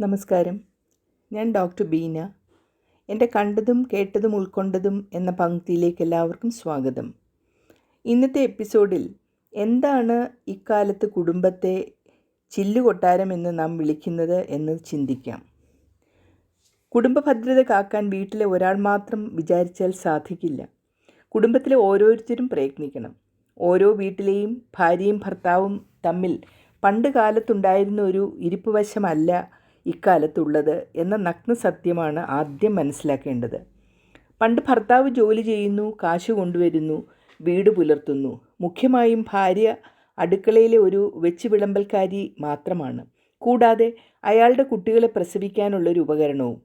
നമസ്കാരം. ഞാൻ ഡോക്ടർ ബീന. എന്റെ കണ്ടതും കേട്ടതും ഉൾക്കൊണ്ടതും എന്ന പങ്ക്തിയിലേക്ക് എല്ലാവർക്കും സ്വാഗതം. ഇന്നത്തെ എപ്പിസോഡിൽ എന്താണ് ഇക്കാലത്ത് കുടുംബത്തെ ചില്ലുകൊട്ടാരം എന്ന് നാം വിളിക്കുന്നത് എന്ന് ചിന്തിക്കാം. കുടുംബ ഭദ്രത കാക്കാൻ വീട്ടിലെ ഒരാൾ മാത്രം വിചാരിച്ചാൽ സാധിക്കില്ല. കുടുംബത്തിലെ ഓരോരുത്തരും പ്രയത്നിക്കണം. ഓരോ വീട്ടിലെയും ഭാര്യയും ഭർത്താവും തമ്മിൽ പണ്ട് കാലത്തുണ്ടായിരുന്ന ഒരു ഇരിപ്പുവശമല്ല ഇക്കാലത്തുള്ളത് എന്ന നഗ്ന സത്യമാണ് ആദ്യം മനസ്സിലാക്കേണ്ടത്. പണ്ട് ഭർത്താവ് ജോലി ചെയ്യുന്നു കാശ് കൊണ്ടുവരുന്നു വീട് പുലർത്തുന്നു. മുഖ്യമായും ഭാര്യ അടുക്കളയിലെ ഒരു വെച്ച് വിളമ്പൽക്കാരി മാത്രമാണ്. കൂടാതെ അയാളുടെ കുട്ടികളെ പ്രസവിക്കാനുള്ളൊരു ഉപകരണവും.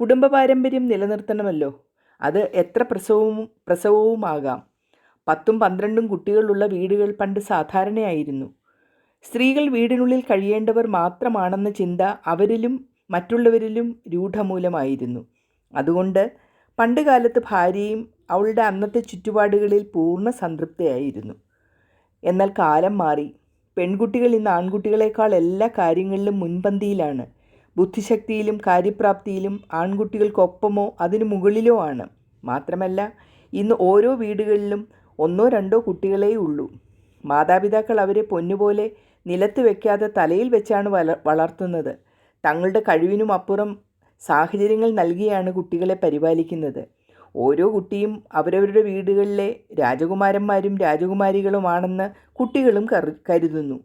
കുടുംബ പാരമ്പര്യം നിലനിർത്തണമല്ലോ. അത് എത്ര പ്രസവവും പ്രസവവുമാകാം. പത്തും പന്ത്രണ്ടും കുട്ടികളുള്ള വീടുകൾ പണ്ട് സാധാരണയായിരുന്നു. സ്ത്രീകൾ വീടിനുള്ളിൽ കഴിയേണ്ടവർ മാത്രമാണെന്ന ചിന്ത അവരിലും മറ്റുള്ളവരിലും രൂഢമൂലമായിരുന്നു. അതുകൊണ്ട് പണ്ട് കാലത്ത് ഭാര്യയും അവളുടെ അന്നത്തെ ചുറ്റുപാടുകളിൽ പൂർണ സംതൃപ്തയായിരുന്നു. എന്നാൽ കാലം മാറി. പെൺകുട്ടികൾ ഇന്ന് ആൺകുട്ടികളെക്കാൾ എല്ലാ കാര്യങ്ങളിലും മുൻപന്തിയിലാണ്. ബുദ്ധിശക്തിയിലും കാര്യപ്രാപ്തിയിലും ആൺകുട്ടികൾക്കൊപ്പമോ അതിനു മുകളിലോ ആണ്. മാത്രമല്ല ഇന്ന് ഓരോ വീടുകളിലും ഒന്നോ രണ്ടോ കുട്ടികളേ ഉള്ളൂ മാതാപിതാക്കൾ അവരെ പൊന്നുപോലെ നിലത്ത് വെക്കാതെ തലയിൽ വെച്ചാണ് വള വളർത്തുന്നത്. തങ്ങളുടെ കഴിവിനും അപ്പുറം സാഹചര്യങ്ങൾ നൽകിയാണ് കുട്ടികളെ പരിപാലിക്കുന്നത്. ഓരോ കുട്ടിയും അവരവരുടെ വീടുകളിലെ രാജകുമാരന്മാരും രാജകുമാരികളുമാണെന്ന് കുട്ടികളും കരുതുന്നു.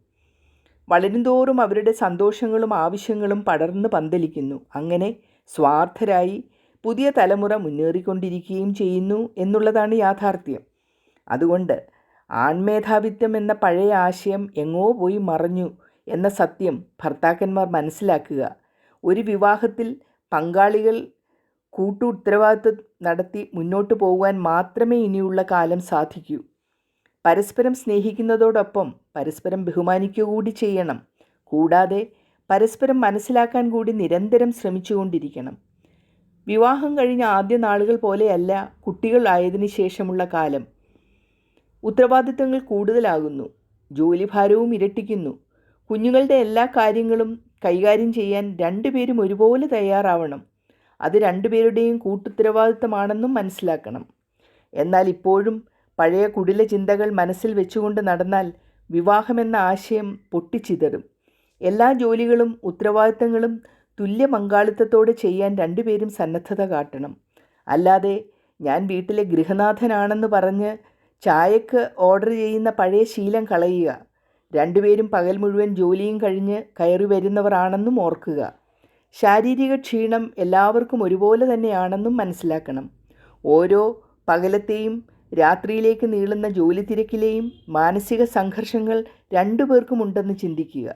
വളരുന്തോറും അവരുടെ സന്തോഷങ്ങളും ആവശ്യങ്ങളും പടർന്ന് പന്തലിക്കുന്നു. അങ്ങനെ സ്വാർത്ഥരായി പുതിയ തലമുറ മുന്നേറിക്കൊണ്ടിരിക്കുകയും ചെയ്യുന്നു എന്നുള്ളതാണ് യാഥാർത്ഥ്യം. അതുകൊണ്ട് ആൺമേധാവിത്വം എന്ന പഴയ ആശയം എങ്ങോ പോയി മറഞ്ഞു എന്ന സത്യം ഭർത്താക്കന്മാർ മനസ്സിലാക്കുക. ഒരു വിവാഹത്തിൽ പങ്കാളികൾ കൂട്ടു ഉത്തരവാദിത്വം നടത്തി മുന്നോട്ട് പോകുവാൻ മാത്രമേ ഇനിയുള്ള കാലം സാധിക്കൂ. പരസ്പരം സ്നേഹിക്കുന്നതോടൊപ്പം പരസ്പരം ബഹുമാനിക്കുക കൂടി ചെയ്യണം. കൂടാതെ പരസ്പരം മനസ്സിലാക്കാൻ കൂടി നിരന്തരം ശ്രമിച്ചുകൊണ്ടിരിക്കണം. വിവാഹം കഴിഞ്ഞ ആദ്യ നാളുകൾ പോലെയല്ല കുട്ടികൾ ആയതിനു ശേഷമുള്ള കാലം. ഉത്തരവാദിത്തങ്ങൾ കൂടുതലാകുന്നു. ജോലിഭാരവും ഇരട്ടിക്കുന്നു. കുഞ്ഞുങ്ങളുടെ എല്ലാ കാര്യങ്ങളും കൈകാര്യം ചെയ്യാൻ രണ്ടുപേരും ഒരുപോലെ തയ്യാറാവണം. അത് രണ്ടുപേരുടെയും കൂട്ടുത്തരവാദിത്തമാണെന്നും മനസ്സിലാക്കണം. എന്നാൽ ഇപ്പോഴും പഴയ കുടില ചിന്തകൾ മനസ്സിൽ വെച്ചുകൊണ്ട് നടന്നാൽ വിവാഹമെന്ന ആശയം പൊട്ടിച്ചിതറും. എല്ലാ ജോലികളും ഉത്തരവാദിത്തങ്ങളും തുല്യ പങ്കാളിത്തത്തോടെ ചെയ്യാൻ രണ്ടുപേരും സന്നദ്ധത കാട്ടണം. അല്ലാതെ ഞാൻ വീട്ടിലെ ഗൃഹനാഥനാണെന്ന് പറഞ്ഞ് ചായക്ക് ഓർഡർ ചെയ്യുന്ന പഴയ ശീലം കളയുക. രണ്ടുപേരും പകൽ മുഴുവൻ ജോലിയും കഴിഞ്ഞ് കയറി വരുന്നവരാണെന്നും ഓർക്കുക. ശാരീരിക ക്ഷീണം എല്ലാവർക്കും ഒരുപോലെ തന്നെയാണെന്നും മനസ്സിലാക്കണം. ഓരോ പകലത്തെയും രാത്രിയിലേക്ക് നീളുന്ന ജോലി തിരക്കിലെയും മാനസിക സംഘർഷങ്ങൾ രണ്ടു പേർക്കും ഉണ്ടെന്ന് ചിന്തിക്കുക.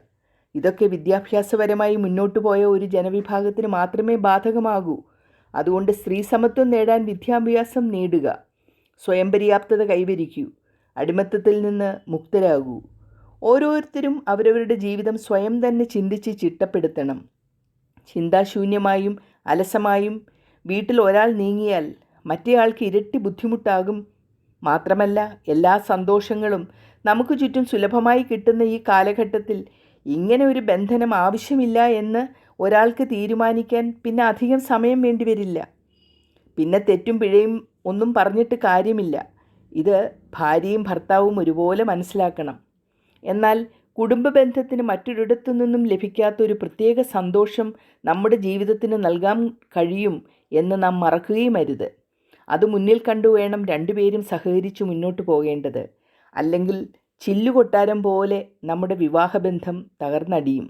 ഇതൊക്കെ വിദ്യാഭ്യാസപരമായി മുന്നോട്ടു പോയ ഒരു ജനവിഭാഗത്തിന് മാത്രമേ ബാധകമാകൂ. അതുകൊണ്ട് സ്ത്രീ സമത്വം നേടാൻ വിദ്യാഭ്യാസം നേടുക. സ്വയം പര്യാപ്തത കൈവരിക്കൂ. അടിമത്തത്തിൽ നിന്ന് മുക്തരാകൂ. ഓരോരുത്തരും അവരവരുടെ ജീവിതം സ്വയം തന്നെ ചിന്തിച്ച് ചിട്ടപ്പെടുത്തണം. ചിന്താശൂന്യമായും അലസമായും വീട്ടിൽ ഒരാൾ നീങ്ങിയാൽ മറ്റേയാൾക്ക് ഇരട്ടി ബുദ്ധിമുട്ടാകും. മാത്രമല്ല എല്ലാ സന്തോഷങ്ങളും നമുക്ക് ചുറ്റും സുലഭമായി കിട്ടുന്ന ഈ കാലഘട്ടത്തിൽ ഇങ്ങനെ ഒരു ബന്ധനം ആവശ്യമില്ല എന്ന് ഒരാൾക്ക് തീരുമാനിക്കാൻ പിന്നെ അധികം സമയം വേണ്ടിവരില്ല. പിന്നെ തെറ്റും പിഴയും ഒന്നും പറഞ്ഞിട്ട് കാര്യമില്ല. ഇത് ഭാര്യയും ഭർത്താവും ഒരുപോലെ മനസ്സിലാക്കണം. എന്നാൽ കുടുംബ ബന്ധത്തിന് മറ്റൊരിടത്തു നിന്നും ലഭിക്കാത്ത ഒരു പ്രത്യേക സന്തോഷം നമ്മുടെ ജീവിതത്തിന് നൽകാൻ കഴിയും എന്ന് നാം മറക്കുകയും അരുത് അത് മുന്നിൽ കണ്ടുവേണം രണ്ടുപേരും സഹകരിച്ച് മുന്നോട്ട് പോകേണ്ടത്. അല്ലെങ്കിൽ ചില്ലുകൊട്ടാരം പോലെ നമ്മുടെ വിവാഹബന്ധം തകർന്നടിയും.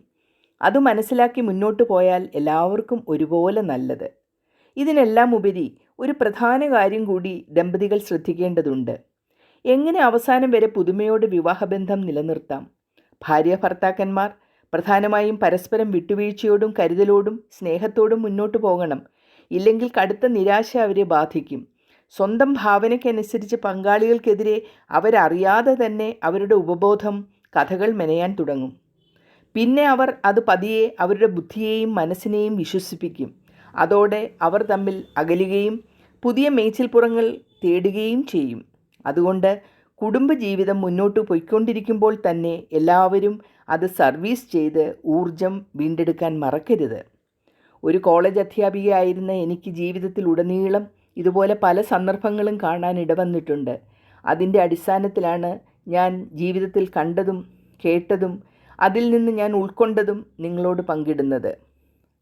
അത് മനസ്സിലാക്കി മുന്നോട്ട് പോയാൽ എല്ലാവർക്കും ഒരുപോലെ നല്ലത്. ഇതിനെല്ലാം ഉപരി ഒരു പ്രധാന കാര്യം കൂടി ദമ്പതികൾ ശ്രദ്ധിക്കേണ്ടതുണ്ട്. എങ്ങനെ അവസാനം വരെ പുതുമയോട് വിവാഹബന്ധം നിലനിർത്താം? ഭാര്യ ഭർത്താക്കന്മാർ പ്രധാനമായും പരസ്പരം വിട്ടുവീഴ്ചയോടും കരുതലോടും സ്നേഹത്തോടും മുന്നോട്ട് പോകണം. ഇല്ലെങ്കിൽ കടുത്ത നിരാശ അവരെ ബാധിക്കും. സ്വന്തം ഭാവനയ്ക്കനുസരിച്ച് പങ്കാളികൾക്കെതിരെ അവരറിയാതെ തന്നെ അവരുടെ ഉപബോധം കഥകൾ മെനയാൻ തുടങ്ങും. പിന്നെ അവർ അത് പതിയെ അവരുടെ ബുദ്ധിയെയും മനസ്സിനെയും വിശ്വസിപ്പിക്കും. അതോടെ അവർ തമ്മിൽ അകലുകയും പുതിയ മേച്ചിൽപ്പുറങ്ങൾ തേടുകയും ചെയ്യും. അതുകൊണ്ട് കുടുംബജീവിതം മുന്നോട്ട് പോയിക്കൊണ്ടിരിക്കുമ്പോൾ തന്നെ എല്ലാവരും അത് സർവീസ് ചെയ്ത് ഊർജം വീണ്ടെടുക്കാൻ മറക്കരുത്. ഒരു കോളേജ് അധ്യാപികയായിരുന്ന എനിക്ക് ജീവിതത്തിൽ ഉടനീളം ഇതുപോലെ പല സന്ദർഭങ്ങളും കാണാൻ ഇടവന്നിട്ടുണ്ട്. അതിന്റെ അടിസ്ഥാനത്തിലാണ് ഞാൻ ജീവിതത്തിൽ കണ്ടതും കേട്ടതും അതിൽ നിന്ന് ഞാൻ ഉൾക്കൊണ്ടതും നിങ്ങളോട് പങ്കിടുന്നത്.